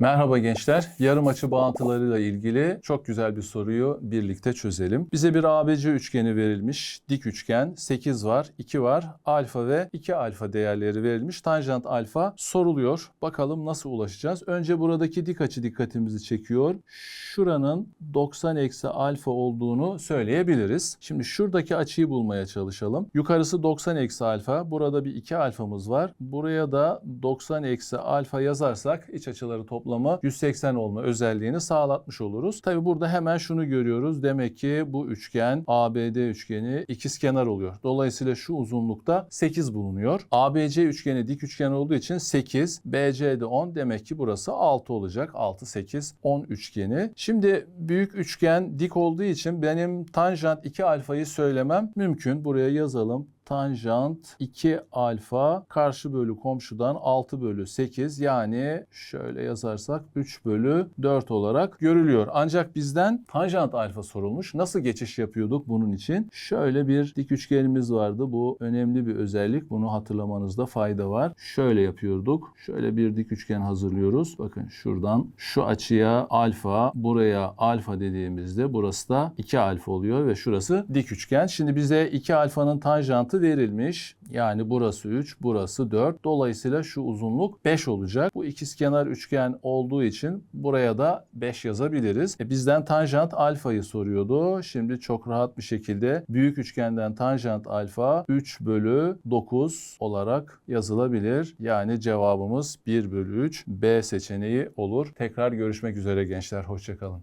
Merhaba gençler. Yarım açı bağıntılarıyla ilgili çok güzel bir soruyu birlikte çözelim. Bize bir ABC üçgeni verilmiş. Dik üçgen 8 var, 2 var. Alfa ve 2 alfa değerleri verilmiş. Tanjant alfa soruluyor. Bakalım nasıl ulaşacağız? Önce buradaki dik açı dikkatimizi çekiyor. Şuranın 90 eksi alfa olduğunu söyleyebiliriz. Şimdi şuradaki açıyı bulmaya çalışalım. Yukarısı 90 eksi alfa. Burada bir 2 alfamız var. Buraya da 90 eksi alfa yazarsak iç açıları toplamı 180 olma özelliğini sağlatmış oluruz. Tabi burada hemen şunu görüyoruz. Demek ki bu üçgen ABD üçgeni ikizkenar oluyor. Dolayısıyla şu uzunlukta 8 bulunuyor. ABC üçgeni dik üçgen olduğu için 8, BC'de 10 demek ki burası 6 olacak. 6, 8, 10 üçgeni. Şimdi büyük üçgen dik olduğu için benim tanjant 2 alfayı söylemem mümkün. Buraya yazalım tanjant 2 alfa karşı bölü komşudan 6 bölü 8 yani şöyle yazarsak 3 bölü 4 olarak görülüyor. Ancak bizden tanjant alfa sorulmuş. Nasıl geçiş yapıyorduk bunun için? Şöyle bir dik üçgenimiz vardı. Bu önemli bir özellik. Bunu hatırlamanızda fayda var. Şöyle yapıyorduk. Şöyle bir dik üçgen hazırlıyoruz. Bakın şuradan şu açıya alfa, buraya alfa dediğimizde burası da 2 alfa oluyor ve şurası dik üçgen. Şimdi bize 2 alfanın tanjantı verilmiş. Yani burası 3, burası 4. Dolayısıyla şu uzunluk 5 olacak. Bu ikizkenar üçgen olduğu için buraya da 5 yazabiliriz. E bizden tanjant alfayı soruyordu. Şimdi çok rahat bir şekilde büyük üçgenden tanjant alfa 3 bölü 9 olarak yazılabilir. Yani cevabımız 1 bölü 3 B seçeneği olur. Tekrar görüşmek üzere gençler. Hoşçakalın.